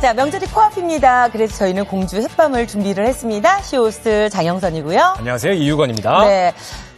자, 명절이 코앞입니다. 그래서 저희는 공주 햇밤을 준비를 했습니다. 시호스트 장영선이고요. 안녕하세요. 이유건입니다. 네.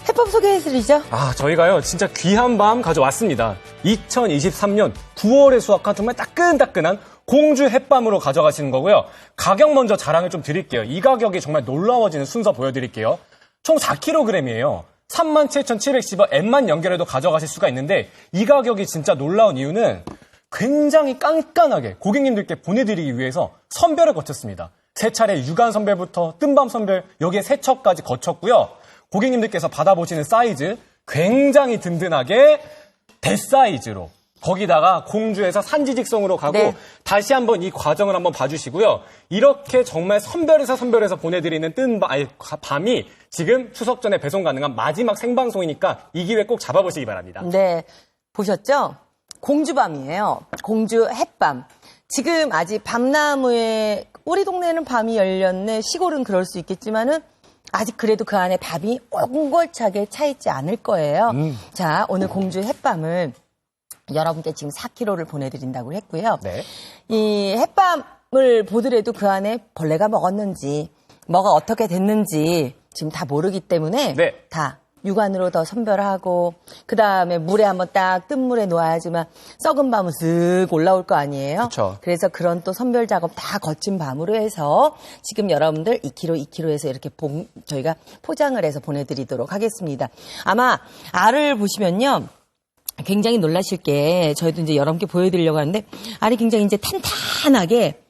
햇밤 소개해드리죠. 아, 저희가요, 진짜 귀한 밤 가져왔습니다. 2023년 9월에 수확한 정말 따끈따끈한 공주 햇밤으로 가져가시는 거고요. 가격 먼저 자랑을 좀 드릴게요. 이 가격이 정말 놀라워지는 순서 보여드릴게요. 총 4kg이에요. 37,710원 앱만 연결해도 가져가실 수가 있는데 이 가격이 진짜 놀라운 이유는 굉장히 깐깐하게 고객님들께 보내드리기 위해서 선별을 거쳤습니다. 세 차례 유관 선별부터 뜬밤 선별, 여기에 세척까지 거쳤고요. 고객님들께서 받아보시는 사이즈 굉장히 든든하게 대사이즈로 거기다가 공주에서 산지 직송으로 가고 네. 다시 한번 이 과정을 한번 봐주시고요. 이렇게 정말 선별해서 선별해서 보내드리는 뜬 밤, 아니, 밤이 지금 추석 전에 배송 가능한 마지막 생방송이니까 이 기회 꼭 잡아보시기 바랍니다. 네. 보셨죠? 공주밤이에요. 공주 햇밤. 지금 아직 밤나무에 우리 동네는 밤이 열렸네. 시골은 그럴 수 있겠지만은 아직 그래도 그 안에 밤이 옹골차게 차 있지 않을 거예요. 자, 오늘 공주 햇밤을 여러분께 지금 4kg를 보내드린다고 했고요. 네. 이 햇밤을 보더라도 그 안에 벌레가 먹었는지, 뭐가 어떻게 됐는지 지금 다 모르기 때문에 네. 다 육안으로 더 선별하고 그 다음에 물에 한번 딱 뜬 물에 놓아야지만 썩은 밤은 쓱 올라올 거 아니에요. 그쵸. 래서 그런 또 선별 작업 다 거친 밤으로 해서 지금 여러분들 2kg, 2kg에서 이렇게 봉- 저희가 포장을 해서 보내드리도록 하겠습니다. 아마 알을 보시면요. 굉장히 놀라실 게 저희도 이제 여러분께 보여드리려고 하는데 알이 굉장히 이제 탄탄하게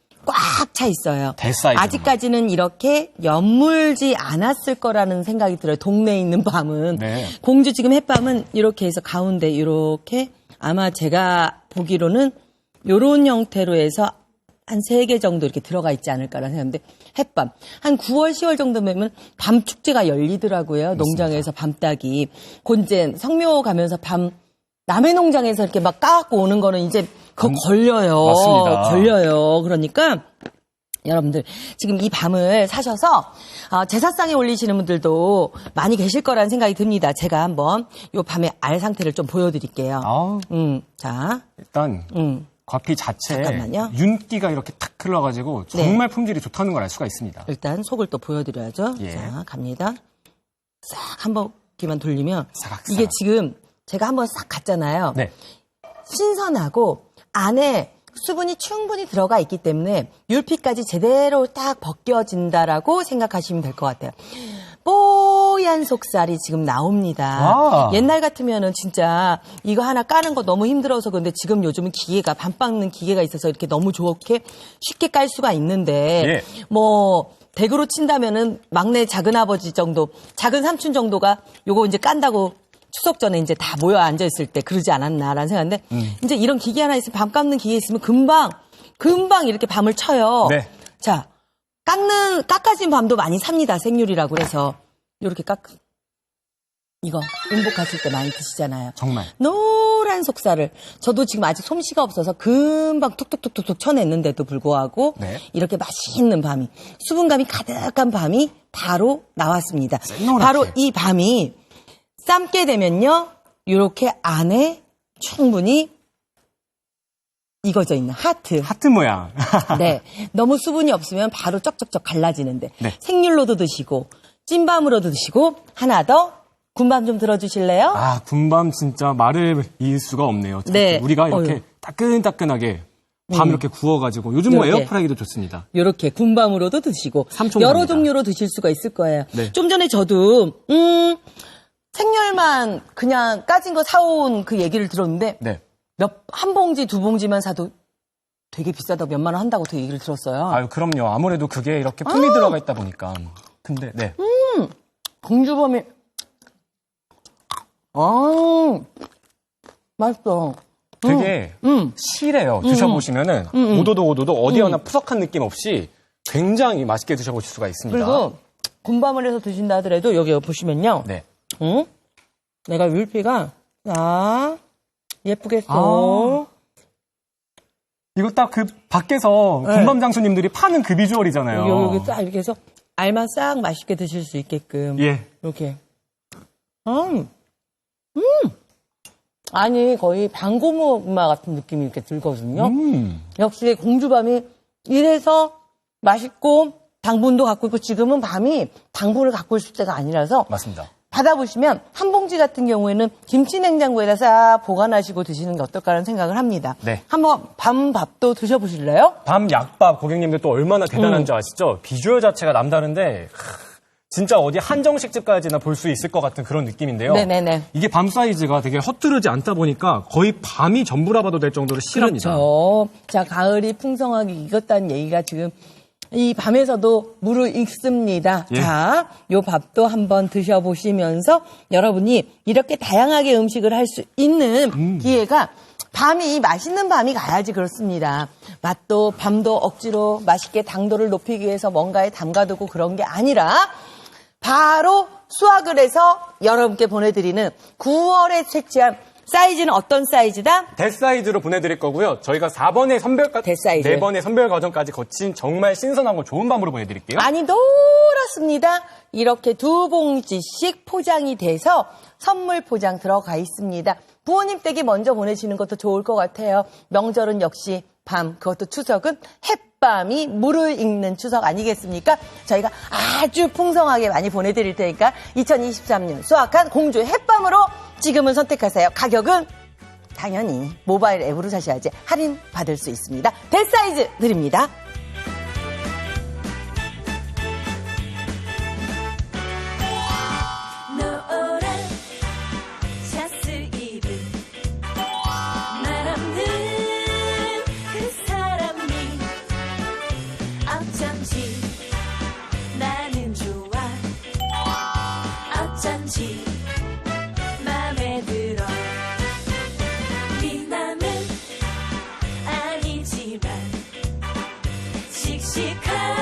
꽉 차 있어요. 아직까지는 이렇게 연물지 않았을 거라는 생각이 들어요. 동네에 있는 밤은 네. 공주 지금 햇밤은 이렇게 해서 가운데 이렇게 아마 제가 보기로는 요런 형태로 해서 한세개 정도 이렇게 들어가 있지 않을까라는 생각인데 햇밤 한 9월 10월 정도면 밤 축제가 열리더라고요 농장에서 밤 따기 곤젠 성묘 가면서 밤 남의 농장에서 이렇게 막 까갖고 오는 거는 이제 그거 걸려요 맞습니다. 걸려요 그러니까 여러분들 지금 이 밤을 사셔서 어, 제사상에 올리시는 분들도 많이 계실 거라는 생각이 듭니다. 제가 한번 이 밤의 알 상태를 좀 보여드릴게요. 아, 음, 자, 일단 음, 과피 자체에 잠깐만요. 윤기가 이렇게 탁 흘러가지고 네. 정말 품질이 좋다는 걸 알 수가 있습니다. 일단 속을 또 보여드려야죠. 예. 자, 갑니다. 싹한 바퀴만 돌리면 사각사각. 이게 지금 제가 한번 싹 갔잖아요. 네. 신선하고 안에 수분이 충분히 들어가 있기 때문에 율피까지 제대로 딱 벗겨진다라고 생각하시면 될 것 같아요. 뽀얀 속살이 지금 나옵니다. 아. 옛날 같으면은 진짜 이거 하나 까는 거 너무 힘들어서 근데 지금 요즘은 기계가 밤 빻는 기계가 있어서 이렇게 너무 좋게 쉽게 깔 수가 있는데 예. 뭐 대구로 친다면은 막내 작은 아버지 정도, 작은 삼촌 정도가 요거 이제 깐다고 추석 전에 이제 다 모여 앉아 있을 때 그러지 않았나라는 생각인데 음. 이제 이런 기계 하나 있으면 밤 깎는 기계 있으면 금방 금방 이렇게 밤을 쳐요. 네. 자, 깎는 깎아진 밤도 많이 삽니다. 생률이라고 그래서 요렇게 깎 이거 음복하실 때 많이 드시잖아요. 정말. 노란 속살을 저도 지금 아직 솜씨가 없어서 금방 툭툭툭툭툭 쳐냈는데도 불구하고 네. 이렇게 맛있는 밤이 수분감이 가득한 밤이 바로 나왔습니다. 바로 이 밤이 삶게 되면요 이렇게 안에 충분히 익어져 있는 하트. 하트 모양. 네. 너무 수분이 없으면 바로 쩍쩍쩍 갈라지는데 네. 생률로도 드시고 찐밤으로도 드시고 하나 더 군밤 좀 들어주실래요? 아, 군밤 진짜 말을 이을 수가 없네요. 네. 우리가 이렇게 어휴. 따끈따끈하게 밤 이렇게 구워가지고 요즘 뭐 이렇게. 에어프라이기도 좋습니다. 요렇게 군밤으로도 드시고 여러. 종류로 드실 수가 있을 거예요. 네. 좀 전에 저도 음 생열만 그냥 까진 거 사온 그 얘기를 들었는데 네. 몇 한 봉지 두 봉지만 사도 되게 비싸다고 몇만 원 한다고 그 얘기를 들었어요. 아유, 그럼요. 아무래도 그게 이렇게 품이 들어가 있다 보니까. 근데, 네. 공주범이 아 맛있어. 되게 음. 실해요. 드셔보시면은 오도도 오도도 어디 하나 푸석한 느낌 없이 굉장히 맛있게 드셔보실 수가 있습니다. 그리고 군밤을 해서 드신다 하더라도 여기 보시면요. 네. 응? 내가 율피가 자 예쁘게 써. 아. 이거 딱 그 밖에서 네. 군밤 장수님들이 파는 그 비주얼이잖아요. 여기 여기 싹 이렇게 해서 알만 싹 맛있게 드실 수 있게끔 예. 이렇게. 음, 음. 아니 거의 방고무마 같은 느낌이 이렇게 들거든요. 음. 역시 공주밤이 이래서 맛있고 당분도 갖고 있고 지금은 밤이 당분을 갖고 있을 때가 아니라서 맞습니다. 받아보시면 한 봉지 같은 경우에는 김치 냉장고에다 싹 보관하시고 드시는 게 어떨까라는 생각을 합니다. 네. 한번 밤 밥도 드셔보실래요? 밤 약밥 고객님들 또 얼마나 대단한 음. 줄 아시죠? 비주얼 자체가 남다른데 하, 진짜 어디 한정식집 가야지나 볼 수 있을 것 같은 그런 느낌인데요. 네네네. 이게 밤 사이즈가 되게 허투르지 않다 보니까 거의 밤이 전부라 봐도 될 정도로 실합니다. 그렇죠. 자, 가을이 풍성하게 익었다는 얘기가 지금 이 밤에서도 물을 익습니다. 예. 자, 요 밥도 한번 드셔보시면서 여러분이 이렇게 다양하게 음식을 할 수 있는 기회가 밤이 맛있는 밤이 가야지 그렇습니다. 맛도 밤도 억지로 맛있게 당도를 높이기 위해서 뭔가에 담가두고 그런 게 아니라 바로 수확을 해서 여러분께 보내드리는 9월에 채취한 사이즈는 어떤 사이즈다? 대사이즈로 보내드릴 거고요. 저희가 4번의 선별까지, 대사이즈. 4번의 선별 과정까지 거친 정말 신선하고 좋은 밤으로 보내드릴게요. 많이 노랗습니다. 이렇게 두 봉지씩 포장이 돼서 선물 포장 들어가 있습니다. 부모님 댁에 먼저 보내시는 것도 좋을 것 같아요. 명절은 역시 밤, 그것도 추석은 햇밤이 물을 읽는 추석 아니겠습니까? 저희가 아주 풍성하게 많이 보내드릴 테니까 2023년 수확한 공주 햇밤으로 지금은 선택하세요. 가격은 당연히 모바일 앱으로 사셔야지 할인 받을 수 있습니다. 대사이즈 드립니다. 씩씩한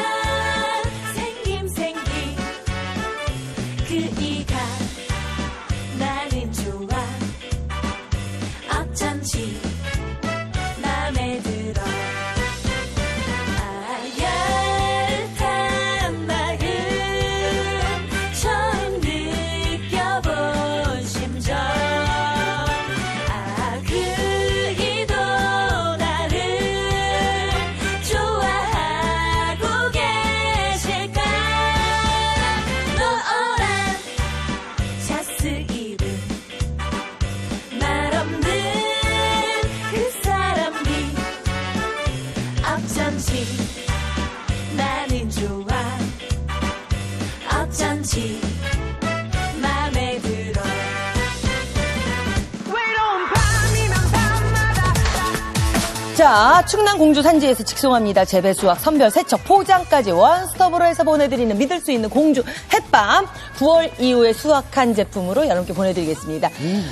어쩐 자, 충남 공주 산지에서 직송합니다. 재배 수확, 선별, 세척, 포장까지 원스톱으로 해서 보내드리는 믿을 수 있는 공주 햇밤 9월 이후에 수확한 제품으로 여러분께 보내드리겠습니다.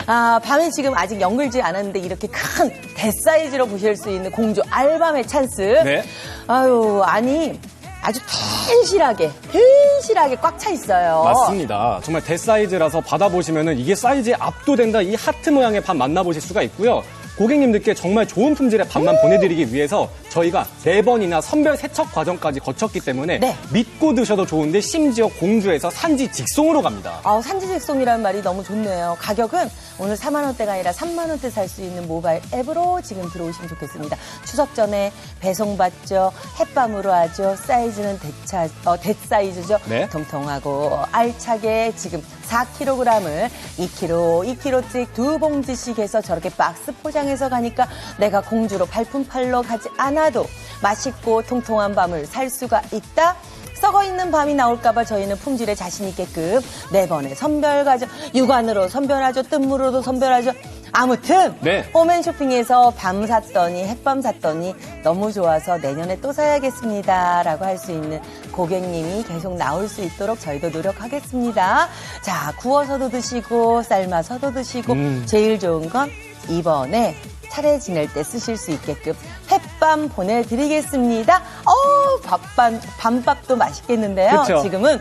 아, 밤에 지금 아직 연글지 않았는데 이렇게 큰 대사이즈로 보실 수 있는 공주 알밤의 찬스. 네. 아유, 아니 아주 튼실하게, 튼실하게 꽉 차 있어요. 맞습니다. 정말 대사이즈라서 받아보시면은 이게 사이즈에 압도된다 이 하트 모양의 밥 만나보실 수가 있고요. 고객님들께 정말 좋은 품질의 밥만 보내드리기 위해서 저희가 네 번이나 선별 세척 과정까지 거쳤기 때문에 네. 믿고 드셔도 좋은데 심지어 공주에서 산지 직송으로 갑니다. 아, 산지 직송이라는 말이 너무 좋네요. 가격은 오늘 4만 원대가 아니라 3만 원대 살 수 있는 모바일 앱으로 지금 들어오시면 좋겠습니다. 추석 전에 배송 받죠. 햇밤으로 하죠. 사이즈는 대차 어, 대사이즈죠. 네. 통통하고 알차게 지금 4kg을 2kg, 2kg씩 두 봉지씩 해서 저렇게 박스 포장해서 가니까 내가 공주로 발품 팔러 가지 않아도 맛있고 통통한 밤을 살 수가 있다. 썩어 있는 밤이 나올까봐 저희는 품질에 자신 있게끔 네 번의 선별 과정, 육안으로 선별하죠, 뜬물로도 선별하죠. 아무튼 네. 홈앤쇼핑에서 밤 샀더니 햇밤 샀더니 너무 좋아서 내년에 또 사야겠습니다라고 할 수 있는 고객님이 계속 나올 수 있도록 저희도 노력하겠습니다. 자, 구워서도 드시고 삶아서도 드시고 음. 제일 좋은 건 이번에 차례 지낼 때 쓰실 수 있게끔 햇밤 보내드리겠습니다. 어, 밥반, 밤밥도 맛있겠는데요. 그쵸? 지금은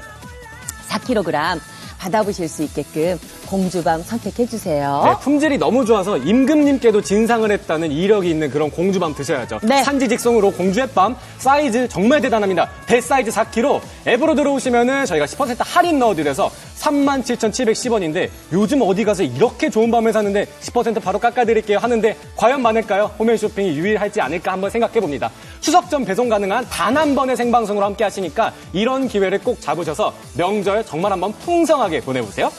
4kg 받아보실 수 있게끔 공주밤 선택해주세요. 네, 품질이 너무 좋아서 임금님께도 진상을 했다는 이력이 있는 그런 공주밤 드셔야죠. 네. 산지 직송으로 공주의 밤 사이즈 정말 대단합니다. 대사이즈 4kg 앱으로 들어오시면은 저희가 10% 할인 넣어드려서 37,710원인데 요즘 어디 가서 이렇게 좋은 밤을 샀는데 10% 바로 깎아드릴게요 하는데 과연 많을까요? 홈앤 쇼핑이 유일하지 않을까 한번 생각해 봅니다. 추석 전 배송 가능한 단 한 번의 생방송으로 함께 하시니까 이런 기회를 꼭 잡으셔서 명절 정말 한번 풍성하게 보내보세요.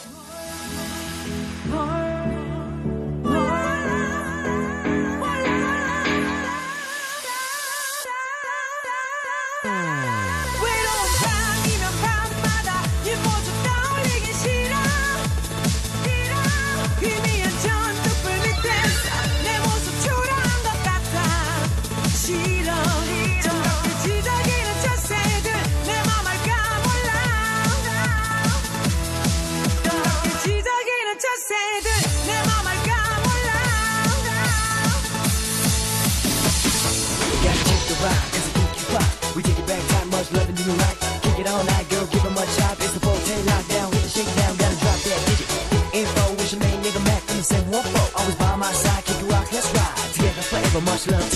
Much love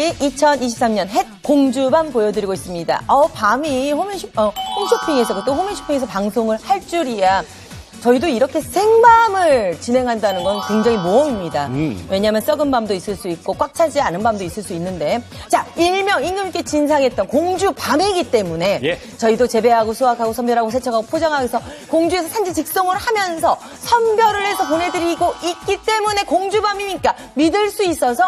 한가위 맞으시 2023년 햇 공주밤 보여드리고 있습니다. 어, 밤이 홈쇼, 어, 홈쇼핑에서, 그것도 홈쇼핑에서 방송을 할 줄이야. 저희도 이렇게 생밤을 진행한다는 건 굉장히 모험입니다. 왜냐하면 썩은 밤도 있을 수 있고 꽉 차지 않은 밤도 있을 수 있는데 자 일명 임금님께 진상했던 공주 밤이기 때문에 예. 저희도 재배하고 수확하고 선별하고 세척하고 포장하고 해서 공주에서 산지 직송을 하면서 선별을 해서 보내드리고 있기 때문에 공주 밤이니까 믿을 수 있어서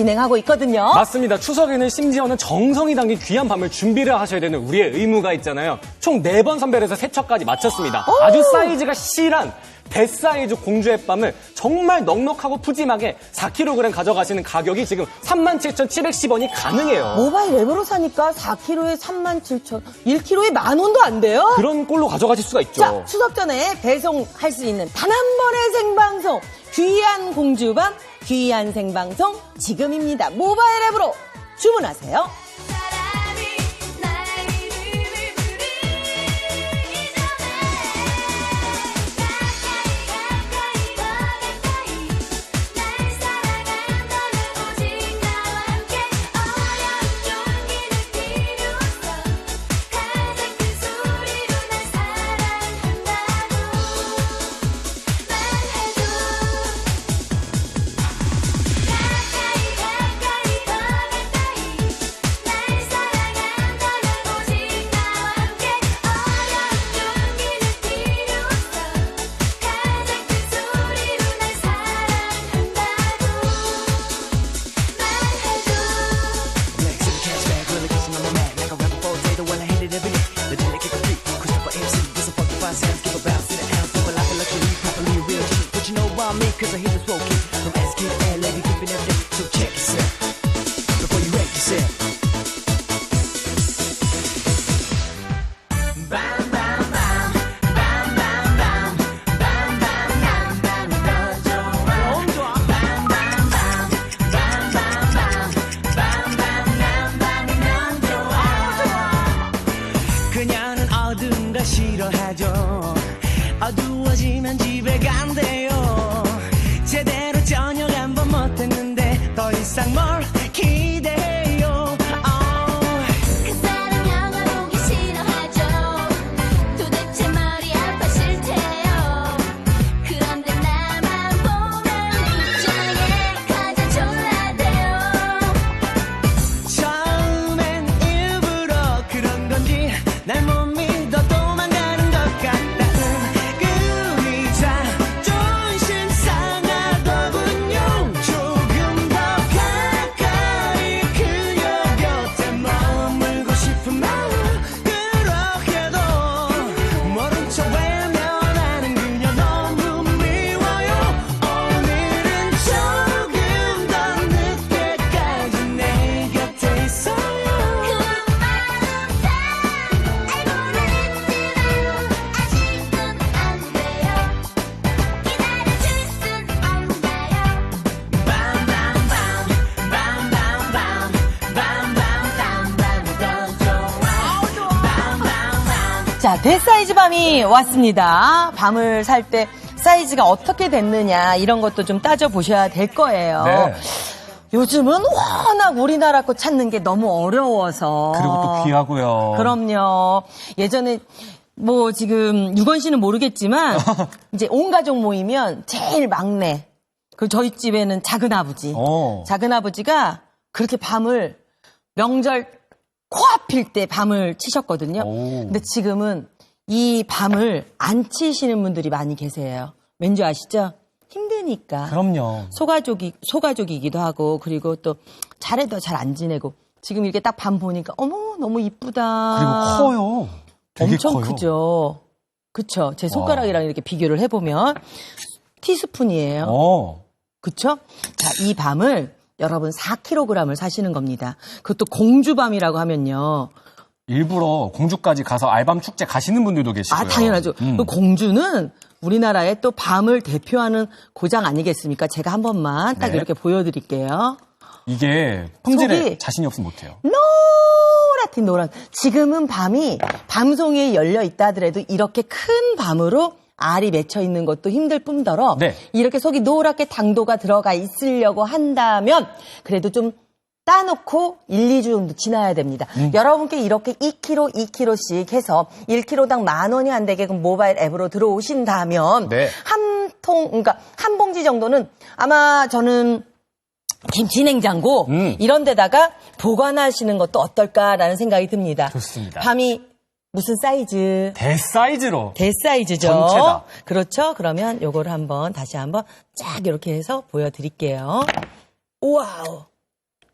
진행하고 있거든요. 맞습니다. 추석에는 심지어는 정성이 담긴 귀한 밤을 준비를 하셔야 되는 우리의 의무가 있잖아요. 총 네 번 선별해서 세척까지 마쳤습니다. 아주 사이즈가 실한 대사이즈 공주의 밤을 정말 넉넉하고 푸짐하게 4kg 가져가시는 가격이 지금 37,710원이 가능해요. 모바일 앱으로 사니까 4kg에 37,000, 1kg에 만 원도 안 돼요? 그런 꼴로 가져가실 수가 있죠. 자, 추석 전에 배송할 수 있는 단 한 번의 생방송. 귀한 공주밤, 귀한 생방송 지금입니다. 모바일 앱으로 주문하세요. 자, 대사이즈 밤이 왔습니다. 밤을 살 때 사이즈가 어떻게 됐느냐 이런 것도 좀 따져 보셔야 될 거예요. 네. 요즘은 워낙 우리나라 거 찾는 게 너무 어려워서. 그리고 또 귀하고요. 그럼요. 예전에 뭐 지금 유건 씨는 모르겠지만 이제 온 가족 모이면 제일 막내. 그 저희 집에는 작은 아버지. 어. 작은 아버지가 그렇게 밤을 명절 코앞일 때 밤을 치셨거든요. 오. 근데 지금은 이 밤을 안 치시는 분들이 많이 계세요. 왠지 아시죠? 힘드니까. 그럼요. 소가족이 소가족이기도 하고 그리고 또 잘해도 잘 안 지내고 지금 이렇게 딱 밤 보니까 어머 너무 이쁘다. 그리고 커요. 엄청 커요. 크죠. 그쵸. 제 손가락이랑 이렇게 비교를 해보면 티스푼이에요. 어. 그쵸? 자, 이 밤을 여러분 4kg을 사시는 겁니다. 그것도 공주밤이라고 하면요. 일부러 공주까지 가서 알밤 축제 가시는 분들도 계시고요. 아, 당연하죠. 음. 그 공주는 우리나라의 또 밤을 대표하는 고장 아니겠습니까? 제가 한 번만 딱 네. 이렇게 보여드릴게요. 이게 품질에 자신이 없으면 못해요. 노랗긴 노란. 지금은 밤이 밤송이에 열려 있다 하더라도 이렇게 큰 밤으로 알이 맺혀 있는 것도 힘들 뿐더러 네. 이렇게 속이 노랗게 당도가 들어가 있으려고 한다면 그래도 좀 따놓고 1, 2주 정도 지나야 됩니다. 음. 여러분께 이렇게 2kg, 2kg씩 해서 1kg당 만 원이 안 되게 그 모바일 앱으로 들어오신다면 네. 한 통, 그러니까 한 봉지 정도는 아마 저는 김치 냉장고 음. 이런 데다가 보관하시는 것도 어떨까라는 생각이 듭니다. 좋습니다. 밤이 무슨 사이즈? 대사이즈로. 대사이즈죠. 전체다. 그렇죠. 그러면 요거를 한번 다시 한번 쫙 이렇게 해서 보여드릴게요. 와우.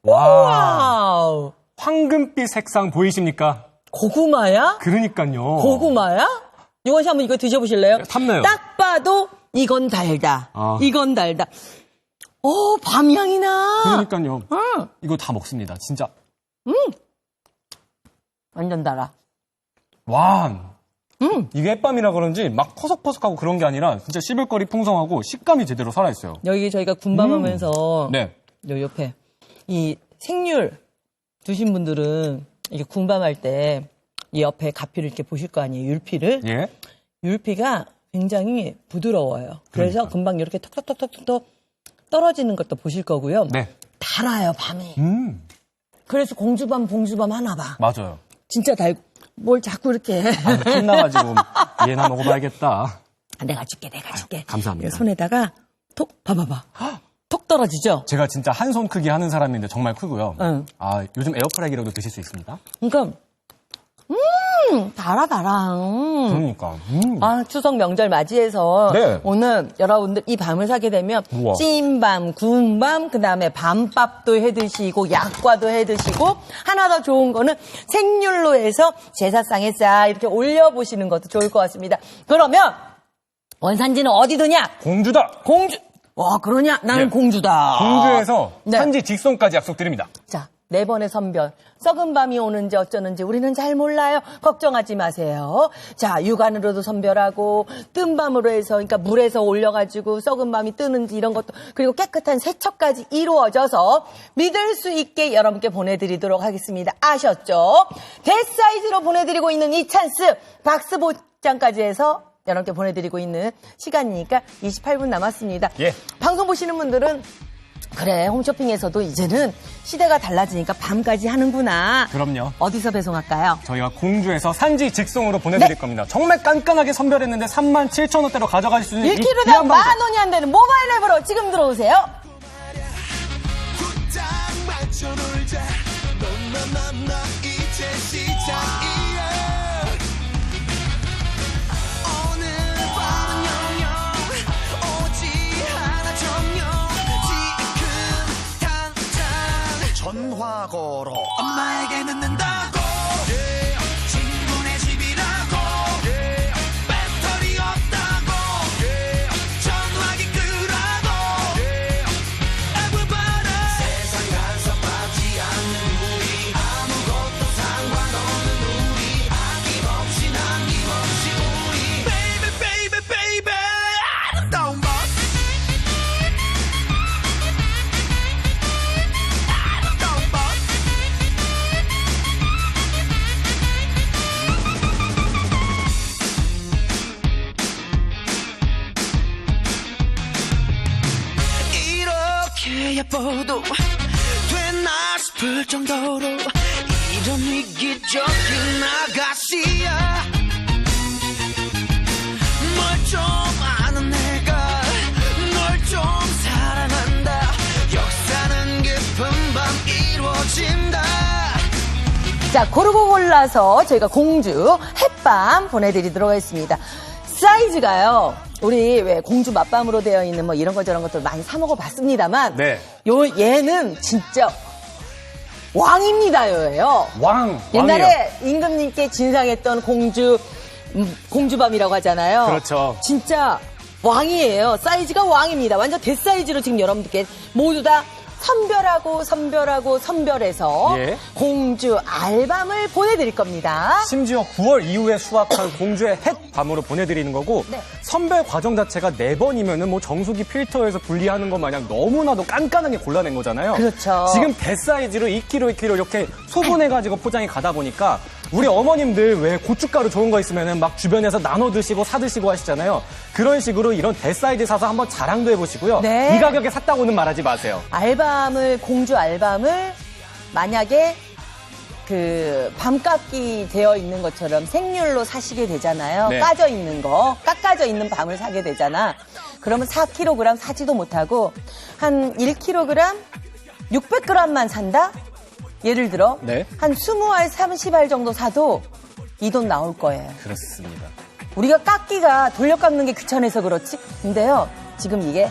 와. 와우. 황금빛 색상 보이십니까? 고구마야? 그러니까요. 고구마야? 요건 씨 한번 이거 드셔보실래요? 탐나요. 딱 봐도 이건 달다. 아. 이건 달다. 오, 밤향이 나. 그러니까요. 응. 이거 다 먹습니다. 진짜. 완전 달아. 와. 음. 이게 햇밤이라 그런지 막 퍼석퍼석하고 그런 게 아니라 진짜 씹을거리 풍성하고 식감이 제대로 살아있어요. 여기 저희가 군밤하면서 네. 요 옆에 이 생률 두신 분들은 이게 군밤할 때 이 옆에 가피를 이렇게 보실 거 아니에요 율피를 예. 율피가 굉장히 부드러워요 그래서 금방 이렇게 톡톡톡톡톡 떨어지는 것도 보실 거고요 네. 달아요 밤이 음. 그래서 공주밤 봉주밤 하나 봐 맞아요. 진짜 달 뭘 자꾸 이렇게 아, 탐나가지고 얘나 먹어봐야겠다. 내가 줄게 내가 줄게 감사합니다. 손에다가 톡 봐봐봐 톡 떨어지죠 제가 진짜 한 손 크기 하는 사람인데 정말 크고요. 응. 아, 요즘 에어프라이기로도 드실 수 있습니다. 그러니까 음 달아 달아 음. 그러니까. 음. 아, 추석 명절 맞이해서 네. 오늘 여러분들 이 밤을 사게 되면 우와. 찐밤, 군밤, 그다음에 밤밥도 해 드시고 약과도 해 드시고 하나 더 좋은 거는 생률로 해서 제사상에 싹 이렇게 올려 보시는 것도 좋을 것 같습니다. 그러면 원산지는 어디 두냐? 공주다! 공주. 와, 그러냐? 나는 네. 공주다. 공주에서 네. 산지 직송까지 약속드립니다. 자, 네 번의 선별. 썩은 밤이 오는지 어쩌는지 우리는 잘 몰라요. 걱정하지 마세요. 자, 육안으로도 선별하고, 뜬 밤으로 해서, 그러니까 물에서 올려가지고 썩은 밤이 뜨는지 이런 것도, 그리고 깨끗한 세척까지 이루어져서 믿을 수 있게 여러분께 보내드리도록 하겠습니다. 아셨죠? 대사이즈로 보내드리고 있는 이 찬스, 박스 보장까지 해서 여러분께 보내드리고 있는 시간이니까 28분 남았습니다. 예. 방송 보시는 분들은 그래 홈쇼핑에서도 이제는 시대가 달라지니까 밤까지 하는구나. 그럼요. 어디서 배송할까요? 저희가 공주에서 산지 직송으로 보내드릴 네. 겁니다. 정말 깐깐하게 선별했는데 3만 7천 원대로 가져가실 수 있는 이 1kg당 귀한 방송. 만 원이 안 되는 모바일 앱으로 지금 들어오세요. 맞춰 놀자 너너너너 이제 시작이 전화 걸어. 엄마에게 늦는다고 자, 고르고 골라서 저희가 공주 햇밤 보내드리도록 하겠습니다. 사이즈가요, 우리 왜 공주 맛밤으로 되어 있는 뭐 이런 것 저런 것들 많이 사 먹어 봤습니다만, 네. 요, 얘는 진짜 왕입니다, 요예요. 왕. 옛날에 임금님께 진상했던 공주, 음, 공주밤이라고 하잖아요. 그렇죠. 진짜 왕이에요. 사이즈가 왕입니다. 완전 대사이즈로 지금 여러분들께 모두 다 선별하고 선별하고 선별해서 예. 공주 알밤을 보내드릴 겁니다. 심지어 9월 이후에 수확한 공주의 햇밤으로 보내드리는 거고 네. 선별 과정 자체가 네번이면 은뭐 정수기 필터에서 분리하는 것 마냥 너무나도 깐깐하게 골라낸 거잖아요. 그렇죠. 지금 대사이즈로 2kg, 2kg 이렇게 소분해가지고 포장이 가다 보니까 우리 어머님들 왜 고춧가루 좋은 거 있으면은 막 주변에서 나눠 드시고 사 드시고 하시잖아요. 그런 식으로 이런 대사이즈 사서 한번 자랑도 해보시고요. 네. 이 가격에 샀다고는 말하지 마세요. 알밤을 공주 알밤을 만약에 그 밤깎이 되어 있는 것처럼 생률로 사시게 되잖아요. 네. 까져 있는 거, 깎아져 있는 밤을 사게 되잖아. 그러면 4kg 사지도 못하고 한 1kg 600g만 산다? 예를 들어 네. 한 20알, 30알 정도 사도 이 돈 나올 거예요. 그렇습니다. 우리가 깎기가 돌려 깎는 게 귀찮아서 그렇지. 근데요, 지금 이게